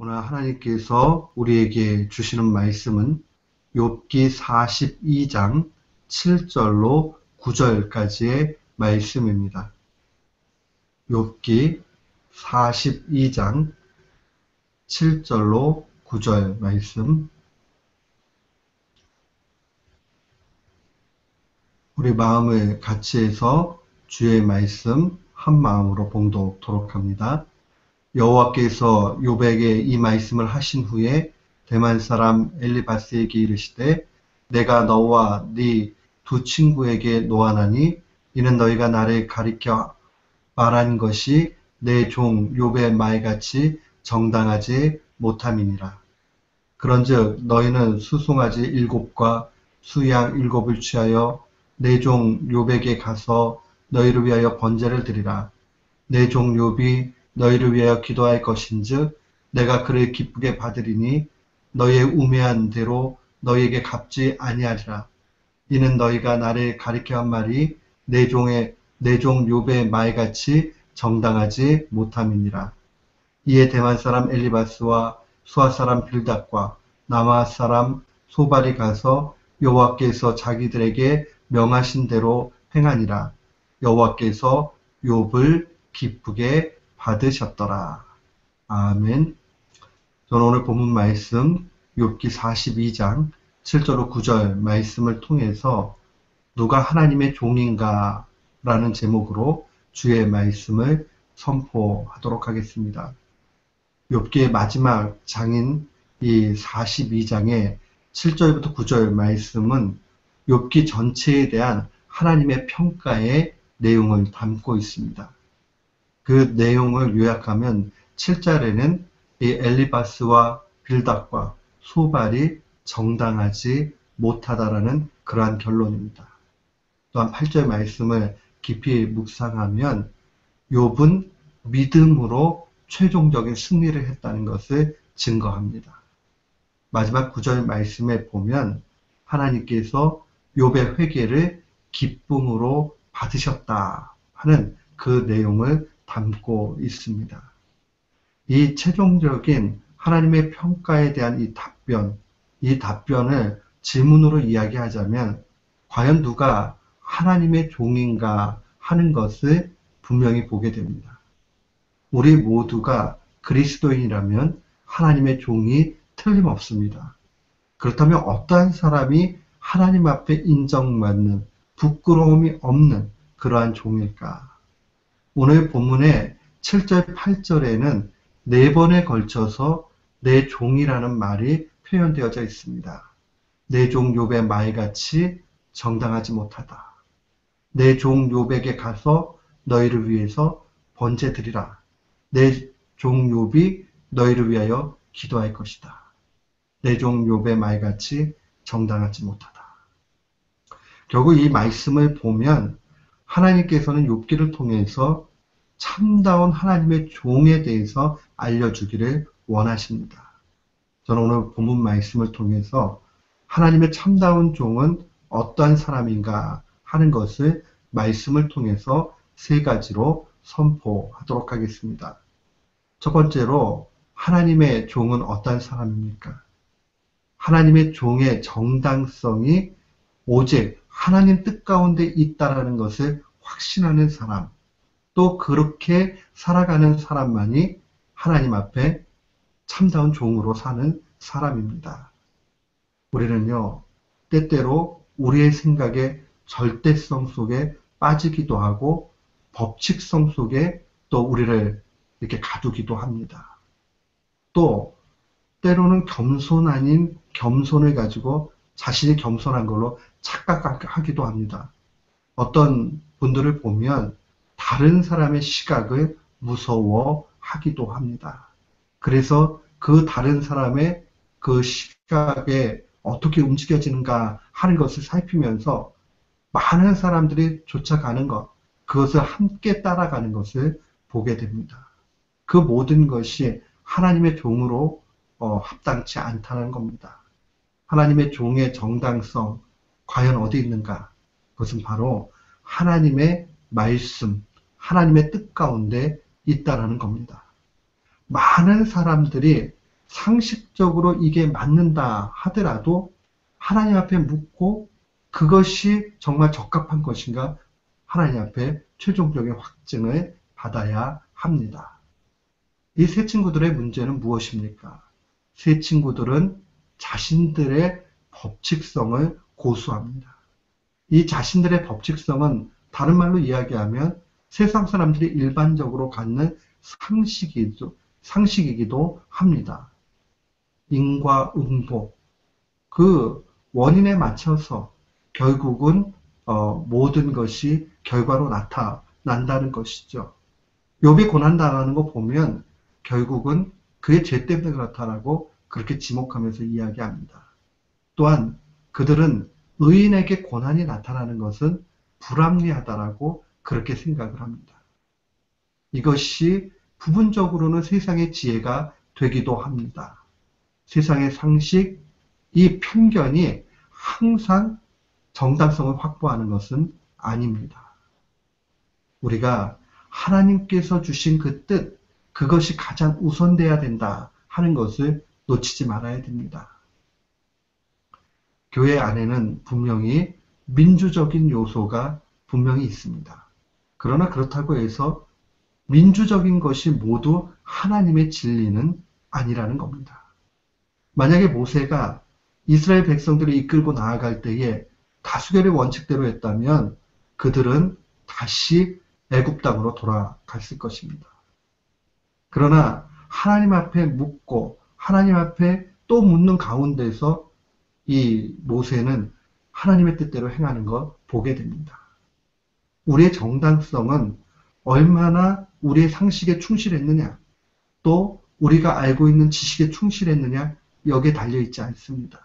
오늘 하나님께서 우리에게 주시는 말씀은 욥기 42장 7절로 9절까지의 말씀입니다. 욥기 42장 7절로 9절 말씀 우리 마음을 같이 해서 주의 말씀 한 마음으로 봉독토록 합니다. 여호와께서 요백에 이 말씀을 하신 후에 대만 사람 엘리바스에게 이르시되 내가 너와 네 두 친구에게 노하나니 이는 너희가 나를 가리켜 말한 것이 내종 욥의 말같이 정당하지 못함이니라. 그런즉 너희는 수송아지 일곱과 수양 일곱을 취하여 내종 욥에게 가서 너희를 위하여 번제를 드리라. 내종 욥이 너희를 위하여 기도할 것인즉 내가 그를 기쁘게 받으리니 너희의 우매한 대로 너희에게 갚지 아니하리라. 이는 너희가 나를 가리켜 한 말이 내 종의 내종 욥의 말같이 정당하지 못함이니라. 이에 대만 사람 엘리바스와 수아 사람 빌답과 남아 사람 소발이 가서 여호와께서 자기들에게 명하신 대로 행하니라. 여호와께서 욥을 기쁘게 받으셨더라. 아멘. 저는 오늘 본문 말씀 욥기 42장 7절로 9절 말씀을 통해서 누가 하나님의 종인가 라는 제목으로 주의 말씀을 선포하도록 하겠습니다. 욥기의 마지막 장인 이 42장의 7절부터 9절 말씀은 욥기 전체에 대한 하나님의 평가의 내용을 담고 있습니다. 그 내용을 요약하면 7절에는 이 엘리바스와 빌답과 소발이 정당하지 못하다라는 그러한 결론입니다. 또한 8절 말씀을 깊이 묵상하면 욥은 믿음으로 최종적인 승리를 했다는 것을 증거합니다. 마지막 9절 말씀에 보면 하나님께서 욥의 회개를 기쁨으로 받으셨다 하는 그 내용을 담고 있습니다. 이 최종적인 하나님의 평가에 대한 이 답변, 이 답변을 질문으로 이야기하자면 과연 누가 하나님의 종인가 하는 것을 분명히 보게 됩니다. 우리 모두가 그리스도인이라면 하나님의 종이 틀림없습니다. 그렇다면 어떠한 사람이 하나님 앞에 인정받는 부끄러움이 없는 그러한 종일까? 오늘 본문의 7절, 8절에는 네 번에 걸쳐서 내 종이라는 말이 표현되어져 있습니다. 내종 욥의 말같이 정당하지 못하다. 내종 욥에게 가서 너희를 위해서 번제 드리라. 내종 욥이 너희를 위하여 기도할 것이다. 내종 욥의 말같이 정당하지 못하다. 결국 이 말씀을 보면 하나님께서는 욥기를 통해서 참다운 하나님의 종에 대해서 알려주기를 원하십니다. 저는 오늘 본문 말씀을 통해서 하나님의 참다운 종은 어떠한 사람인가 하는 것을 말씀을 통해서 세 가지로 선포하도록 하겠습니다. 첫 번째로 하나님의 종은 어떠한 사람입니까? 하나님의 종의 정당성이 오직 하나님 뜻 가운데 있다라는 것을 확신하는 사람, 또 그렇게 살아가는 사람만이 하나님 앞에 참다운 종으로 사는 사람입니다. 우리는요, 때때로 우리의 생각의 절대성 속에 빠지기도 하고 법칙성 속에 또 우리를 이렇게 가두기도 합니다. 또 때로는 겸손 아닌 겸손을 가지고 자신이 겸손한 걸로 착각하기도 합니다. 어떤 분들을 보면 다른 사람의 시각을 무서워하기도 합니다. 그래서 그 다른 사람의 그 시각에 어떻게 움직여지는가 하는 것을 살피면서 많은 사람들이 쫓아가는 것, 그것을 함께 따라가는 것을 보게 됩니다. 그 모든 것이 하나님의 종으로 어, 합당치 않다는 겁니다. 하나님의 종의 정당성, 과연 어디 있는가? 그것은 바로 하나님의 말씀, 하나님의 뜻 가운데 있다라는 겁니다. 많은 사람들이 상식적으로 이게 맞는다 하더라도 하나님 앞에 묻고 그것이 정말 적합한 것인가 하나님 앞에 최종적인 확증을 받아야 합니다. 이 세 친구들의 문제는 무엇입니까? 세 친구들은 자신들의 법칙성을 고수합니다. 이 자신들의 법칙성은 다른 말로 이야기하면 세상 사람들이 일반적으로 갖는 상식이기도, 상식이기도 합니다. 인과 응보. 그 원인에 맞춰서 결국은 어, 모든 것이 결과로 나타난다는 것이죠. 욥이 고난당하는 거 보면 결국은 그의 죄 때문에 그렇다라고 그렇게 지목하면서 이야기합니다. 또한 그들은 의인에게 고난이 나타나는 것은 불합리하다라고 그렇게 생각을 합니다. 이것이 부분적으로는 세상의 지혜가 되기도 합니다. 세상의 상식, 이 편견이 항상 정당성을 확보하는 것은 아닙니다. 우리가 하나님께서 주신 그 뜻, 그것이 가장 우선돼야 된다 하는 것을 놓치지 말아야 됩니다. 교회 안에는 분명히 민주적인 요소가 분명히 있습니다. 그러나 그렇다고 해서 민주적인 것이 모두 하나님의 진리는 아니라는 겁니다. 만약에 모세가 이스라엘 백성들을 이끌고 나아갈 때에 다수결의 원칙대로 했다면 그들은 다시 애굽 땅으로 돌아갔을 것입니다. 그러나 하나님 앞에 묻고 하나님 앞에 또 묻는 가운데서 이 모세는 하나님의 뜻대로 행하는 것 보게 됩니다. 우리의 정당성은 얼마나 우리의 상식에 충실했느냐, 또 우리가 알고 있는 지식에 충실했느냐, 여기에 달려있지 않습니다.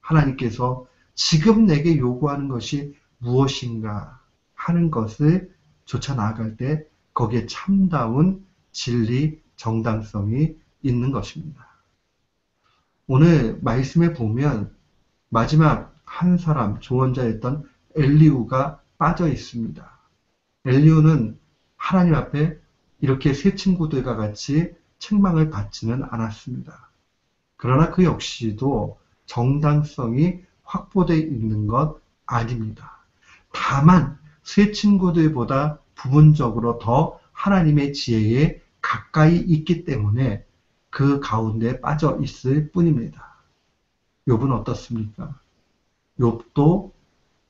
하나님께서 지금 내게 요구하는 것이 무엇인가 하는 것을 쫓아 나아갈 때 거기에 참다운 진리, 정당성이 있는 것입니다. 오늘 말씀에 보면 마지막 한 사람 조언자였던 엘리우가 빠져 있습니다. 엘리우는 하나님 앞에 이렇게 세 친구들과 같이 책망을 받지는 않았습니다. 그러나 그 역시도 정당성이 확보되어 있는 것 아닙니다. 다만 세 친구들보다 부분적으로 더 하나님의 지혜에 가까이 있기 때문에 그 가운데 빠져 있을 뿐입니다. 욥은 어떻습니까? 욥도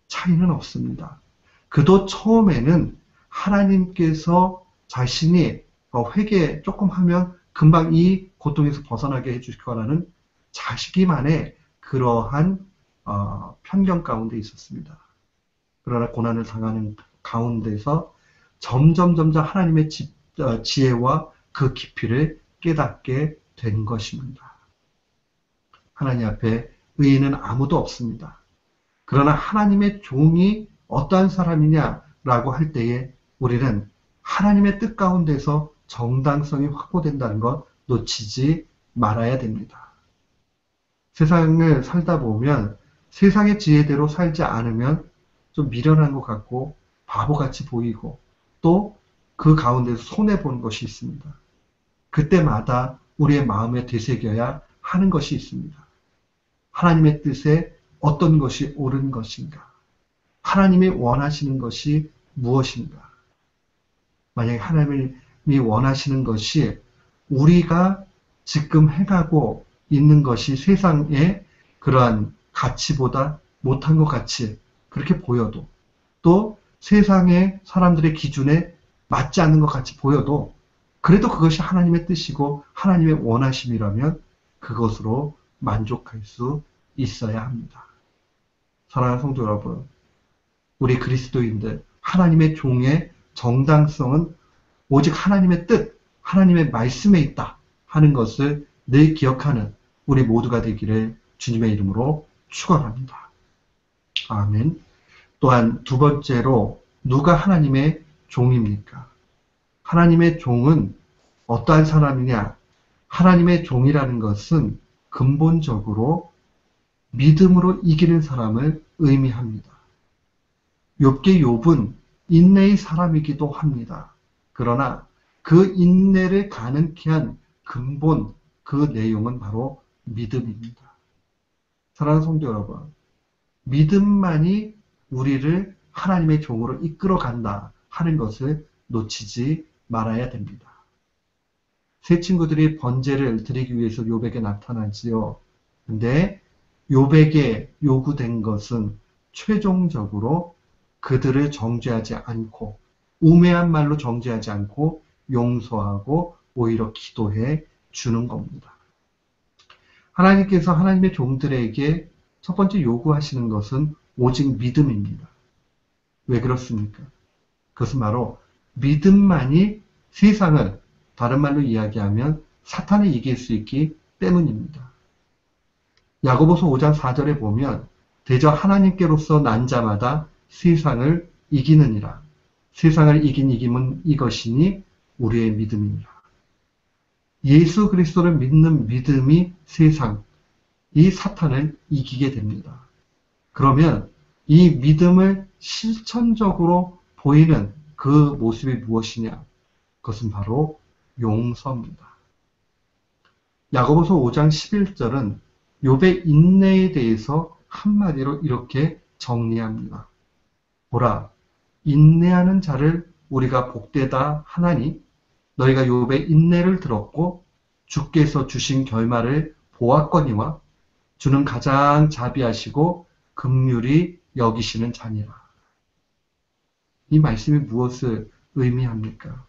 차이는 없습니다. 그도 처음에는 하나님께서 자신이 어, 회개 조금 하면 금방 이 고통에서 벗어나게 해주실 거라는 자식이만의 그러한 어, 편견 가운데 있었습니다. 그러나 고난을 당하는 가운데서 점점 점점 하나님의 지, 어, 지혜와 그 깊이를 깨닫게 된 것입니다. 하나님 앞에 의인은 아무도 없습니다. 그러나 하나님의 종이 어떠한 사람이냐라고 할 때에 우리는 하나님의 뜻 가운데서 정당성이 확보된다는 것 놓치지 말아야 됩니다. 세상을 살다 보면 세상의 지혜대로 살지 않으면 좀 미련한 것 같고 바보같이 보이고 또 그 가운데서 손해보는 것이 있습니다. 그때마다 우리의 마음에 되새겨야 하는 것이 있습니다. 하나님의 뜻에 어떤 것이 옳은 것인가? 하나님이 원하시는 것이 무엇인가? 만약에 하나님이 원하시는 것이 우리가 지금 해가고 있는 것이 세상의 그러한 가치보다 못한 것 같이 그렇게 보여도 또 세상의 사람들의 기준에 맞지 않는 것 같이 보여도 그래도 그것이 하나님의 뜻이고 하나님의 원하심이라면 그것으로 만족할 수 있어야 합니다. 사랑하는 성도 여러분, 우리 그리스도인들 하나님의 종의 정당성은 오직 하나님의 뜻, 하나님의 말씀에 있다 하는 것을 늘 기억하는 우리 모두가 되기를 주님의 이름으로 축원합니다. 아멘. 또한 두 번째로 누가 하나님의 종입니까? 하나님의 종은 어떠한 사람이냐? 하나님의 종이라는 것은 근본적으로 믿음으로 이기는 사람을 의미합니다. 욥계 욥은 인내의 사람이기도 합니다. 그러나 그 인내를 가능케 한 근본 그 내용은 바로 믿음입니다. 사랑하는 성도 여러분, 믿음만이 우리를 하나님의 종으로 이끌어 간다 하는 것을 놓치지 말아야 됩니다. 세 친구들이 번제를 드리기 위해서 요백에 나타나지요. 근데 요백에 요구된 것은 최종적으로 그들을 정죄하지 않고 우매한 말로 정죄하지 않고 용서하고 오히려 기도해 주는 겁니다. 하나님께서 하나님의 종들에게 첫 번째 요구하시는 것은 오직 믿음입니다. 왜 그렇습니까? 그것은 바로 믿음만이 세상을 다른 말로 이야기하면 사탄을 이길 수 있기 때문입니다. 야고보서 5장 4절에 보면 대저 하나님께로서 난 자마다 세상을 이기느니라. 세상을 이긴 이김은 이것이니 우리의 믿음이니라. 예수 그리스도를 믿는 믿음이 세상, 이 사탄을 이기게 됩니다. 그러면 이 믿음을 실천적으로 보이는 그 모습이 무엇이냐? 그것은 바로 용서입니다. 야고보서 5장 11절은 욥의 인내에 대해서 한마디로 이렇게 정리합니다. 보라, 인내하는 자를 우리가 복되다 하나니 너희가 욥의 인내를 들었고 주께서 주신 결말을 보았거니와 주는 가장 자비하시고 긍휼이 여기시는 자니라. 이 말씀이 무엇을 의미합니까?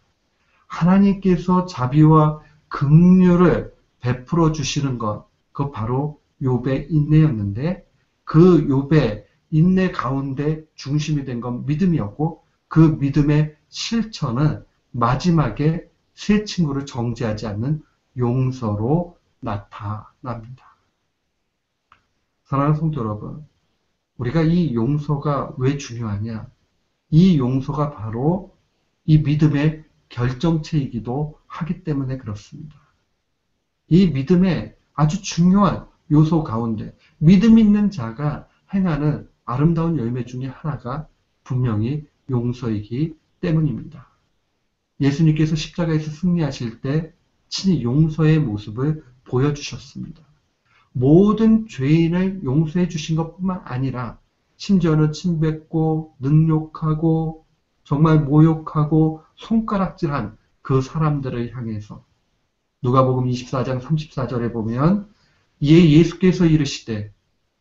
하나님께서 자비와 긍휼을 베풀어 주시는 것, 그 바로 욥의 인내였는데 그 욥의 인내 가운데 중심이 된 건 믿음이었고 그 믿음의 실천은 마지막에 세 친구를 정죄하지 않는 용서로 나타납니다. 사랑하는 성도 여러분, 우리가 이 용서가 왜 중요하냐? 이 용서가 바로 이 믿음의 결정체이기도 하기 때문에 그렇습니다. 이 믿음의 아주 중요한 요소 가운데 믿음 있는 자가 행하는 아름다운 열매 중에 하나가 분명히 용서이기 때문입니다. 예수님께서 십자가에서 승리하실 때 친히 용서의 모습을 보여주셨습니다. 모든 죄인을 용서해 주신 것뿐만 아니라 심지어는 침뱉고 능욕하고 정말 모욕하고 손가락질한 그 사람들을 향해서 누가복음 24장 34절에 보면 이에 예수께서 이르시되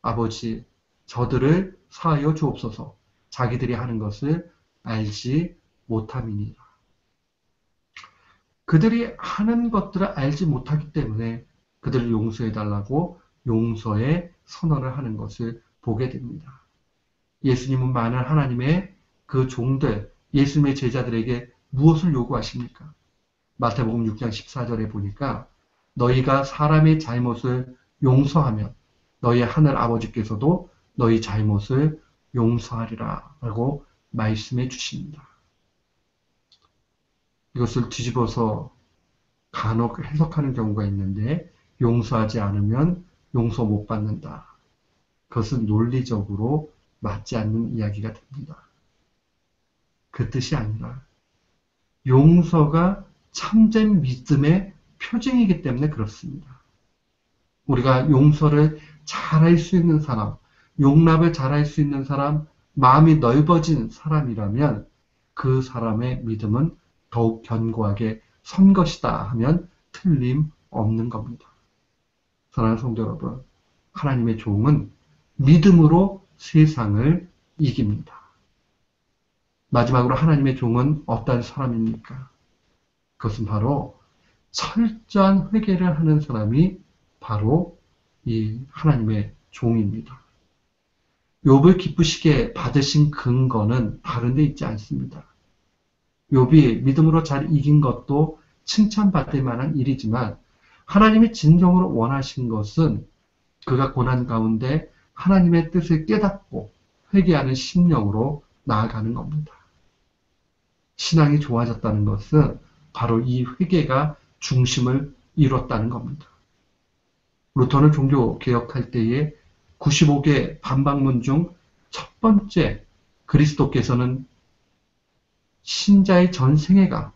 아버지 저들을 사하여 주옵소서 자기들이 하는 것을 알지 못함이니라. 그들이 하는 것들을 알지 못하기 때문에 그들을 용서해 달라고 용서의 선언을 하는 것을 보게 됩니다. 예수님은 많은 하나님의 그 종들, 예수님의 제자들에게 무엇을 요구하십니까? 마태복음 6장 14절에 보니까 너희가 사람의 잘못을 용서하면 너희 하늘 아버지께서도 너희 잘못을 용서하리라 라고 말씀해 주십니다. 이것을 뒤집어서 간혹 해석하는 경우가 있는데 용서하지 않으면 용서 못 받는다. 그것은 논리적으로 맞지 않는 이야기가 됩니다. 그 뜻이 아니라 용서가 참된 믿음의 표징이기 때문에 그렇습니다. 우리가 용서를 잘할 수 있는 사람, 용납을 잘할 수 있는 사람, 마음이 넓어진 사람이라면 그 사람의 믿음은 더욱 견고하게 선 것이다 하면 틀림없는 겁니다. 사랑하는 성도 여러분, 하나님의 종은 믿음으로 세상을 이깁니다. 마지막으로 하나님의 종은 어떤 사람입니까? 그것은 바로 철저한 회개를 하는 사람이 바로 이 하나님의 종입니다. 욥을 기쁘시게 받으신 근거는 다른 데 있지 않습니다. 욥이 믿음으로 잘 이긴 것도 칭찬받을 만한 일이지만 하나님이 진정으로 원하신 것은 그가 고난 가운데 하나님의 뜻을 깨닫고 회개하는 심령으로 나아가는 겁니다. 신앙이 좋아졌다는 것은 바로 이 회개가 중심을 이뤘다는 겁니다. 루터는 종교 개혁할 때에 95개 반박문 중 첫 번째 그리스도께서는 신자의 전 생애가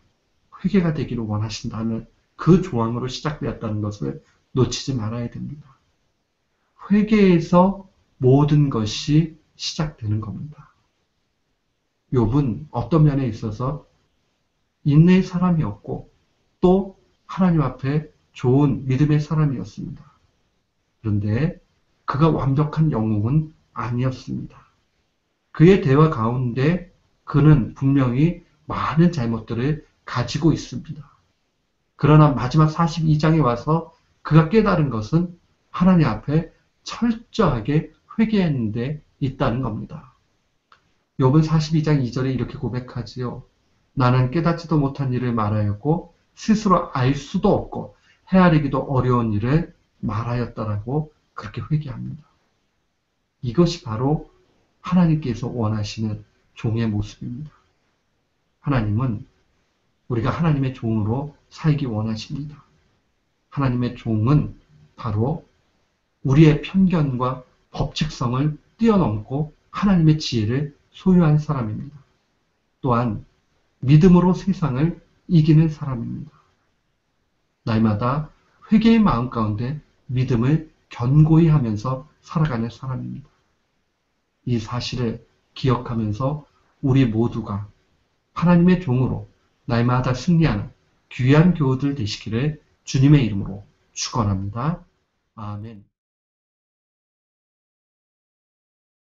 회개가 되기를 원하신다는 그 조항으로 시작되었다는 것을 놓치지 말아야 됩니다. 회개에서 모든 것이 시작되는 겁니다. 욥은 어떤 면에 있어서 인내의 사람이었고 또 하나님 앞에 좋은 믿음의 사람이었습니다. 그런데 그가 완벽한 영웅은 아니었습니다. 그의 대화 가운데 그는 분명히 많은 잘못들을 가지고 있습니다. 그러나 마지막 42장에 와서 그가 깨달은 것은 하나님 앞에 철저하게 회개했는데 있다는 겁니다. 욥은 42장 2절에 이렇게 고백하지요. 나는 깨닫지도 못한 일을 말하였고 스스로 알 수도 없고 헤아리기도 어려운 일을 말하였다라고 그렇게 회개합니다. 이것이 바로 하나님께서 원하시는 종의 모습입니다. 하나님은 우리가 하나님의 종으로 살기 원하십니다. 하나님의 종은 바로 우리의 편견과 법칙성을 뛰어넘고 하나님의 지혜를 소유한 사람입니다. 또한 믿음으로 세상을 이기는 사람입니다. 날마다 회개의 마음 가운데 믿음을 견고히 하면서 살아가는 사람입니다. 이 사실을 기억하면서 우리 모두가 하나님의 종으로 날마다 승리하는 귀한 교우들 되시기를 주님의 이름으로 축원합니다. 아멘.